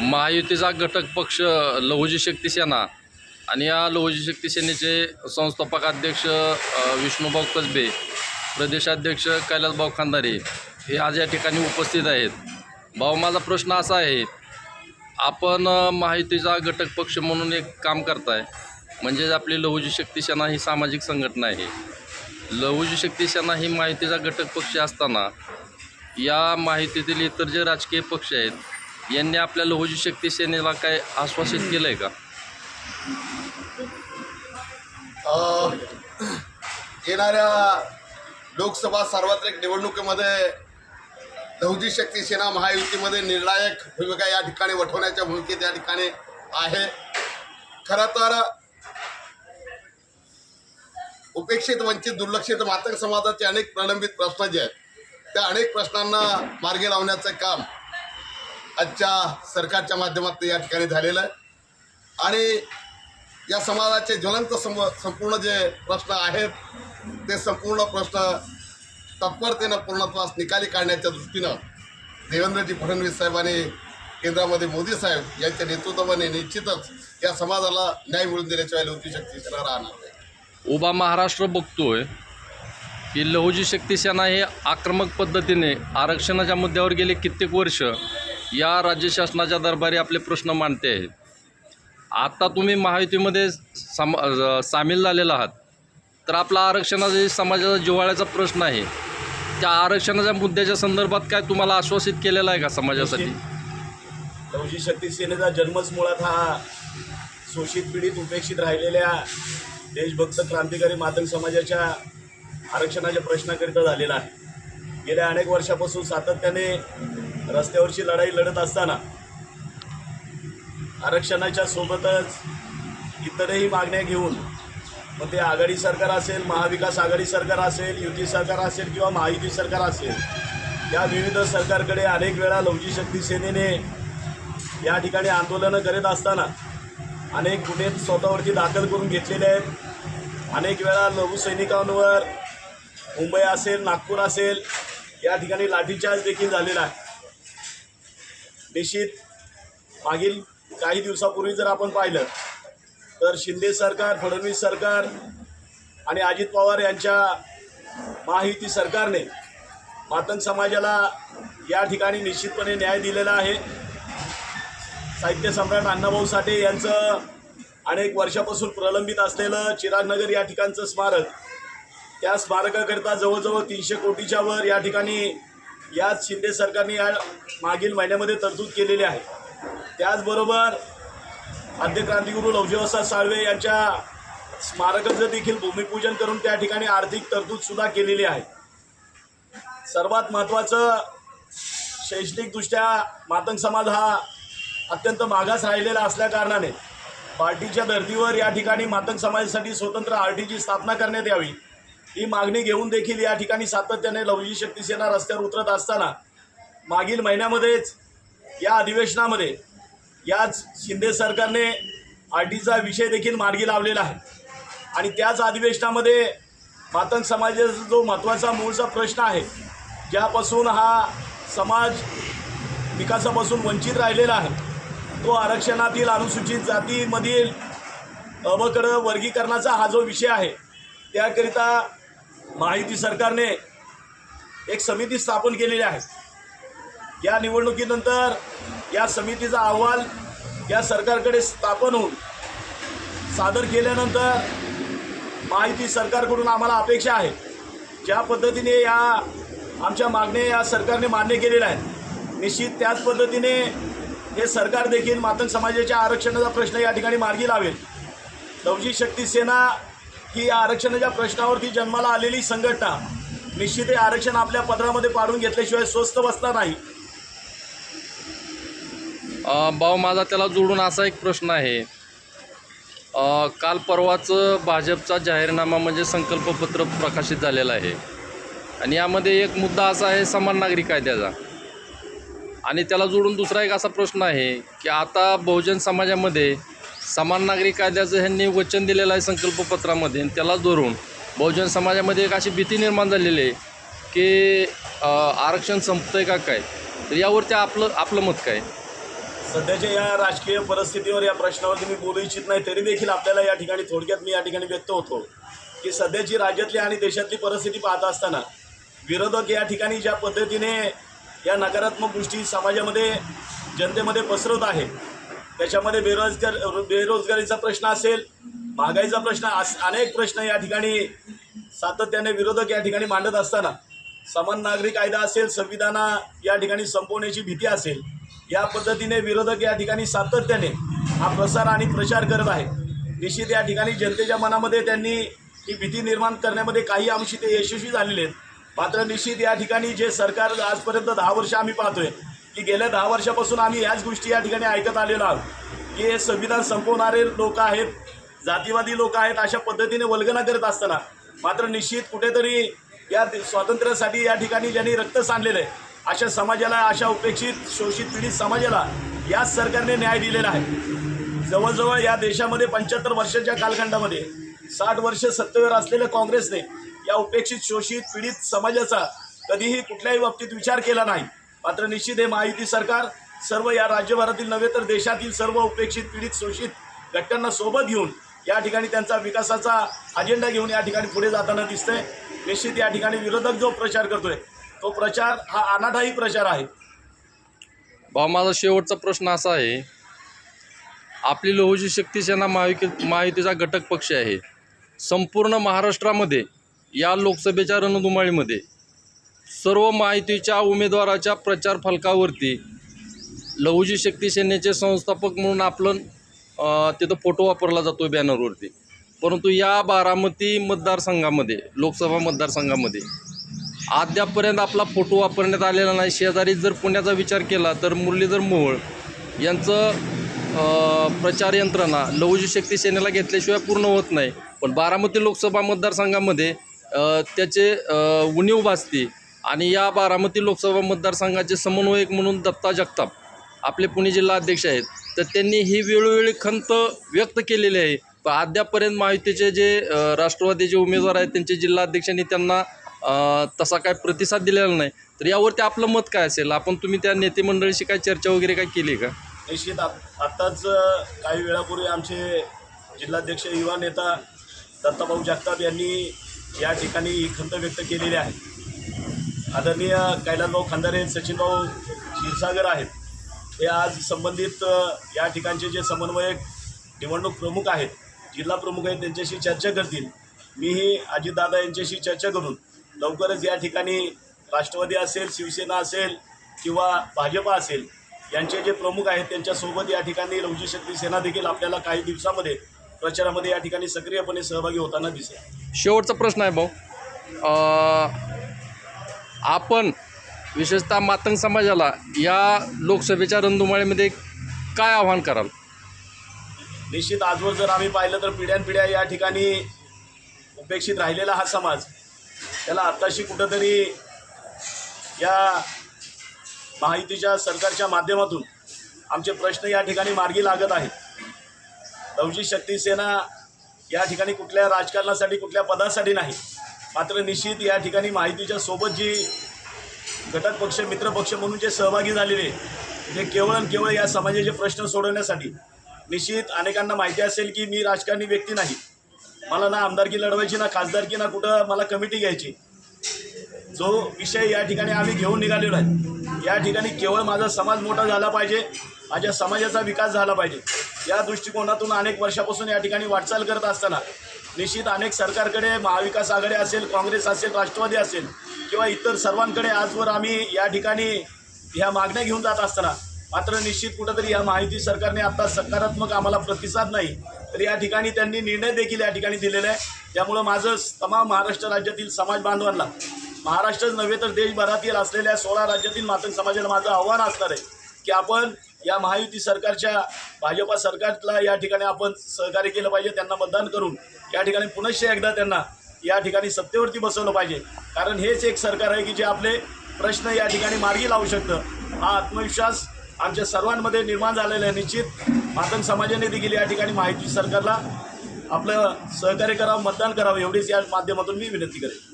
महायुतीचा घटक पक्ष लहुजी शक्ती सेना. आणि या लहुजी शक्ती सेनेचे संस्थापक अध्यक्ष विष्णुभाऊ कसबे प्रदेशाध्यक्ष कैलासभाऊ खांदारे हे आज या ठिकाणी उपस्थित आहेत. भाऊ माझा प्रश्न असा आहे आपण महायुतीचा घटक पक्ष म्हणून एक काम करताय म्हणजेच आपली लहुजी शक्ती सेना ही सामाजिक संघटना आहे. लहुजी शक्ती सेना ही माहितीचा घटक पक्ष असताना या माहितीतील इतर जे राजकीय पक्ष आहेत यांनी आपल्या लहुजी शक्ती सेनेला काय आश्वासित केलं आहे का येणाऱ्या लोकसभा सार्वत्रिक निवडणुकीमध्ये लहुजी शक्ती सेना महायुतीमध्ये निर्णायक भूमिका या ठिकाणी वठवण्याच्या भूमिकेत या ठिकाणी आहे. खरं तर उपेक्षित वंचित दुर्लक्षित मातक समाजाचे अनेक प्रलंबित प्रश्न जे आहेत त्या अनेक प्रश्नांना मार्गी लावण्याचं काम आजच्या सरकारच्या माध्यमातून या ठिकाणी झालेलं आहे. आणि या समाजाचे ज्वलंत सम संपूर्ण जे प्रश्न आहेत ते संपूर्ण प्रश्न तत्परतेनं पूर्णत्वास निकाली काढण्याच्या दृष्टीनं देवेंद्रजी फडणवीस साहेबांनी केंद्रामध्ये मोदी साहेब यांच्या नेतृत्वाने निश्चितच या समाजाला न्याय मिळून देण्याशिवाय लवची शक्ती सेना राहणार नाही उभा महाराष्ट्र बघतोय की लहुजी शक्ती सेना हे आक्रमक पद्धतीने आरक्षणाच्या मुद्द्यावर गेले कित्येक वर्ष या राज्य शासनाच्या दरबारी आपले प्रश्न मांडते आहेत. आता तुम्ही महायुतीमध्ये साम सामील झालेला आहात. तर आपला आरक्षणाचा जे समाजाचा जिव्हाळ्याचा प्रश्न आहे त्या आरक्षणाच्या मुद्द्याच्या संदर्भात काय तुम्हाला आश्वासित केलेलं आहे का समाजासाठी? लवजी शक्ती सेनेचा जन्मच मुळात हा शोषित पीडित उपेक्षित राहिलेल्या देशभक्त क्रांतिकारी मातंग समाजाच्या आरक्षणाच्या प्रश्नाकरिता झालेला आहे. गेल्या अनेक वर्षापासून सातत्याने रस्त्यावरची लढाई लढत असताना आरक्षणाच्या सोबतच इतरही मागण्या घेऊन मग ते आघाडी सरकार असेल महाविकास आघाडी सरकार असेल युती सरकार असेल किंवा महायुती सरकार असेल या विविध सरकारकडे अनेक वेळा लवजी शक्ती सेनेने या ठिकाणी आंदोलनं करीत असताना अनेक गुन्हे स्वतःवरती दाखल करून घेतलेले आहेत. अनेक वेळा लघुसैनिकांवर मुंबई असेल नागपूर असेल या ठिकाणी लाठीचार्ज देखील झालेला आहे. निश्चित मागील काही दिवसापूर्वी जर आपण पाहिलं तर शिंदे सरकार फडणवीस सरकार आणि अजित पवार यांच्या महायुती सरकारने मातंग समाजाला या ठिकाणी निश्चितपणे न्याय दिलेला आहे. साहित्य सम्राट अण्णाभाऊ साठे यांचं अनेक वर्षापासून प्रलंबित असलेलं चिरागनगर या ठिकाणचं स्मारक त्या स्मारकाकरिता जवळजवळ तीनशे कोटीच्या वर या ठिकाणी याच शिंदे सरकारने या मागील महिन्यामध्ये तरतूद केलेली आहे. त्याचबरोबर आद्य क्रांतिगुरू लवजीवसाद साळवे यांच्या स्मारकाचं देखील भूमिपूजन करून त्या ठिकाणी आर्थिक तरतूदसुद्धा केलेली आहे. सर्वात महत्त्वाचं शैक्षणिकदृष्ट्या मातंग समाज हा अत्यंत मागास राहिलेला असल्याकारणाने पार्टीच्या धर्तीवर या ठिकाणी मातंग समाजासाठी स्वतंत्र आर टीची स्थापना करण्यात यावी. ही मागणी घेऊन देखील या ठिकाणी सातत्याने लवजी शक्ती सेना रस्त्यावर उतरत असताना मागील महिन्यामध्येच या अधिवेशनामध्ये याच शिंदे सरकारने आर टीचा विषय देखील मार्गी लावलेला आहे. आणि त्याच अधिवेशनामध्ये मातंग समाजाचा जो महत्त्वाचा मूळचा प्रश्न आहे ज्यापासून हा समाज विकासापासून वंचित राहिलेला आहे तो आरक्षणातील अनुसूचित जातीमधील अवकड वर्गीकरणाचा हा जो विषय आहे त्याकरिता महायुती सरकारने एक समिती स्थापन केलेली आहे. या निवडणुकीनंतर या समितीचा अहवाल या सरकारकडे स्थापन होऊन सादर केल्यानंतर माहिती सरकारकडून आम्हाला अपेक्षा आहे. ज्या पद्धतीने या आमच्या मागण्या या सरकारने मान्य केलेल्या आहेत. निश्चित त्याच पद्धतीने हे सरकार देखील मातंग समाजाच्या आरक्षणाचा प्रश्न या ठिकाणी मार्गी लावेल. लवजी शक्ती सेना की आरक्षणाच्या प्रश्नावरती जन्माला आलेली संघटना निश्चित हे आरक्षण आपल्या पदरामध्ये पाडून घेतल्याशिवाय स्वस्त बसणार नाही. भाऊ माझा त्याला जोडून असा एक प्रश्न आहे. काल परवाचं भाजपचा जाहीरनामा म्हणजे संकल्पपत्र प्रकाशित झालेला आहे. आणि यामध्ये एक मुद्दा असा आहे समान नागरी कायद्याचा आणि त्याला जोडून दुसरा एक असा प्रश्न आहे की आता बहुजन समाजामध्ये समान नागरी कायद्याचं ह्यांनी वचन दिलेलं आहे संकल्पपत्रामध्ये त्याला धरून बहुजन समाजामध्ये एक अशी भीती निर्माण झालेली आहे की आरक्षण आरक्षण संपतंय का काय? तर यावरती आपलं आपलं मत काय? सध्याच्या या राजकीय परिस्थितीवर या प्रश्नावरती मी बोलू इच्छित नाही तरी देखील आपल्याला या ठिकाणी थोडक्यात मी या ठिकाणी व्यक्त होतो की सध्याची राज्यातली आणि देशातली परिस्थिती पाहत असताना विरोधक या ठिकाणी ज्या पद्धतीने या नकारात्मक गोष्टी समाजामध्ये जनतेमध्ये पसरवत आहे त्याच्यामध्ये बेरोजगार बेरोजगारीचा प्रश्न असेल महागाईचा प्रश्न अस अनेक प्रश्न या ठिकाणी सातत्याने विरोधक या ठिकाणी मांडत असताना समान नागरिक कायदा असेल संविधाना या ठिकाणी संपवण्याची भीती असेल या पद्धतीने विरोधक या ठिकाणी सातत्याने हा प्रसार आणि प्रचार करत आहे निश्चित या ठिकाणी जनतेच्या मनामध्ये त्यांनी ही भीती निर्माण करण्यामध्ये काही अंशी ते यशस्वी झालेले आहेत. मात्र निश्चित या ठिकाणी जे सरकार आजपर्यंत दहा वर्ष आम्ही पाहतोय की गेल्या दहा वर्षापासून आम्ही याच गोष्टी या ठिकाणी ऐकत आलेलो आहोत. की हे संविधान संपवणारे लोक आहेत जातीवादी लोक आहेत अशा पद्धतीने वल्गना करत असताना मात्र निश्चित कुठेतरी या स्वातंत्र्यासाठी या ठिकाणी ज्यांनी रक्त सांडलेलं आहे अशा समाजाला अशा उपेक्षित शोषित पीडित समाजाला याच सरकारने न्याय दिलेला आहे. जवळजवळ या देशामध्ये पंच्याहत्तर वर्षाच्या कालखंडामध्ये साठ वर्ष सत्तेवर असलेल्या काँग्रेसने या उपेक्षित शोषित पीडित समाजाचा कधीही कुठल्याही बाबतीत विचार केला नाही. मात्र निश्चित हे महायुती सरकार सर्व या राज्यभरातील नव्हे तर देशातील सर्व उपेक्षित पीडित शोषित घटकांना सोबत घेऊन या ठिकाणी त्यांचा विकासाचा अजेंडा घेऊन या ठिकाणी पुढे जाताना दिसतंय. निश्चित या ठिकाणी विरोधक जो प्रचार करतोय तो प्रचार हा अनाठाही प्रचार आहे. भाऊ माझा शेवटचा प्रश्न असा आहे आपली लोहजी शक्ती सेना महायुती महायुतीचा घटक पक्ष आहे. संपूर्ण महाराष्ट्रामध्ये या लोकसभेच्या रणधुमाळीमध्ये सर्व माहितीच्या उमेदवाराच्या प्रचार फलकावरती लहुजी शक्ती सेनेचे संस्थापक म्हणून आपलं तिथं फोटो वापरला जातो बॅनरवरती. परंतु या बारामती मतदारसंघामध्ये लोकसभा मतदारसंघामध्ये अद्यापर्यंत आपला फोटो वापरण्यात आलेला नाही. शेजारी जर पुण्याचा विचार केला तर मुरलीधर मोहोळ यांचं प्रचार यंत्रणा लहुजी शक्ती सेनेला घेतल्याशिवाय पूर्ण होत नाही. पण बारामती लोकसभा मतदारसंघामध्ये त्याचे उणीव भासते आणि या बारामती लोकसभा मतदारसंघाचे समन्वयक म्हणून दत्ता जगताप आपले पुणे जिल्हा अध्यक्ष आहेत तर त्यांनी ही वेळोवेळी खंत व्यक्त केलेली आहे. पण अद्यापपर्यंत महायुतीचे जे राष्ट्रवादीचे उमेदवार आहेत त्यांचे जिल्हाध्यक्षांनी त्यांना तसा काय प्रतिसाद दिलेला नाही. तर यावरती आपलं मत काय असेल? आपण तुम्ही त्या नेते मंडळीशी काय चर्चा वगैरे काय केली का? निश्चित आत्ताच काही वेळापूर्वी आमचे जिल्हाध्यक्ष युवा नेता दत्ताभाऊ जगताप यांनी या ठिकाणी ही खंत व्यक्त केलेली आहे. आदरणीय कैलासभाऊ खांदारे सचिनभाऊ क्षीरसागर आहेत. हे आज संबंधित या ठिकाणचे जे समन्वयक निवडणूक प्रमुख आहेत जिल्हा प्रमुख आहेत त्यांच्याशी चर्चा करतील. मीही अजितदादा यांच्याशी चर्चा करून लवकरच या ठिकाणी राष्ट्रवादी असेल शिवसेना असेल किंवा भाजपा असेल यांचे जे प्रमुख आहेत त्यांच्यासोबत या ठिकाणी लवजी शक्ती सेना देखील आपल्याला काही दिवसामध्ये प्रचारामध्ये या ठिकाणी सक्रियपणे सहभागी होताना दिसेल. शेवटचा प्रश्न आहे भाऊ. आपण विशेषतः मातंग समाजाला या लोकसभेच्या रणधुमाळीमध्ये काय आव्हान कराल? निश्चित आजवर जर आम्ही पाहिलं तर पिढ्यानपिढ्या या ठिकाणी उपेक्षित राहिलेला हा समाज त्याला आत्ताशी कुठंतरी या महायुतीच्या सरकारच्या माध्यमातून आमचे प्रश्न या ठिकाणी मार्गी लागत आहेत. लवजी शक्ती सेना या ठिकाणी कुठल्या राजकारणासाठी कुठल्या पदासाठी नाही. मात्र निश्चित या ठिकाणी माहितीच्या सोबत जी घटक पक्ष मित्रपक्ष म्हणून जे सहभागी झालेले ते केवळ आणि केवळ या समाजाचे प्रश्न सोडवण्यासाठी निश्चित अनेकांना माहिती असेल की मी राजकारणी व्यक्ती नाही. मला ना आमदारकी लढवायची ना खासदारकी ना कुठं मला कमिटी घ्यायची. जो विषय या ठिकाणी आम्ही घेऊन निघालेलो आहे या ठिकाणी केवळ माझा समाज मोठा झाला पाहिजे माझ्या समाजाचा विकास झाला पाहिजे. या दृष्टिकोनातून अनेक वर्षापासून या ठिकाणी वाटचाल करत असताना निश्चित अनेक सरकारकडे महाविकास आघाडी असेल काँग्रेस असेल राष्ट्रवादी असेल किंवा इतर सर्वांकडे आजवर आम्ही या ठिकाणी ह्या मागण्या घेऊन जात असताना मात्र निश्चित कुठंतरी या माहिती सरकारने आता सकारात्मक आम्हाला प्रतिसाद नाही तर या ठिकाणी त्यांनी निर्णय देखील या ठिकाणी दिलेला आहे. त्यामुळं माझं तमाम महाराष्ट्र राज्यातील समाज बांधवांना महाराष्ट्रच नव्हे तर देशभरातील असलेल्या सोळा राज्यातील मातंग समाजाला माझं आव्हान असणार आहे की आपण या महायुती सरकारच्या भाजपा सरकारला या ठिकाणी आपण सहकार्य केलं पाहिजे त्यांना मतदान करून या ठिकाणी पुनश्च एकदा त्यांना या ठिकाणी सत्तेवरती बसवलं पाहिजे. कारण हेच एक सरकार आहे की जे आपले प्रश्न या ठिकाणी मार्गी लावू शकतं. हा आत्मविश्वास आमच्या सर्वांमध्ये निर्माण झालेला आहे निश्चित. मातंग समाजाने देखील या ठिकाणी माहिती सरकारला आपलं सहकार्य करावं मतदान करावं एवढीच या माध्यमातून मी विनंती करेन.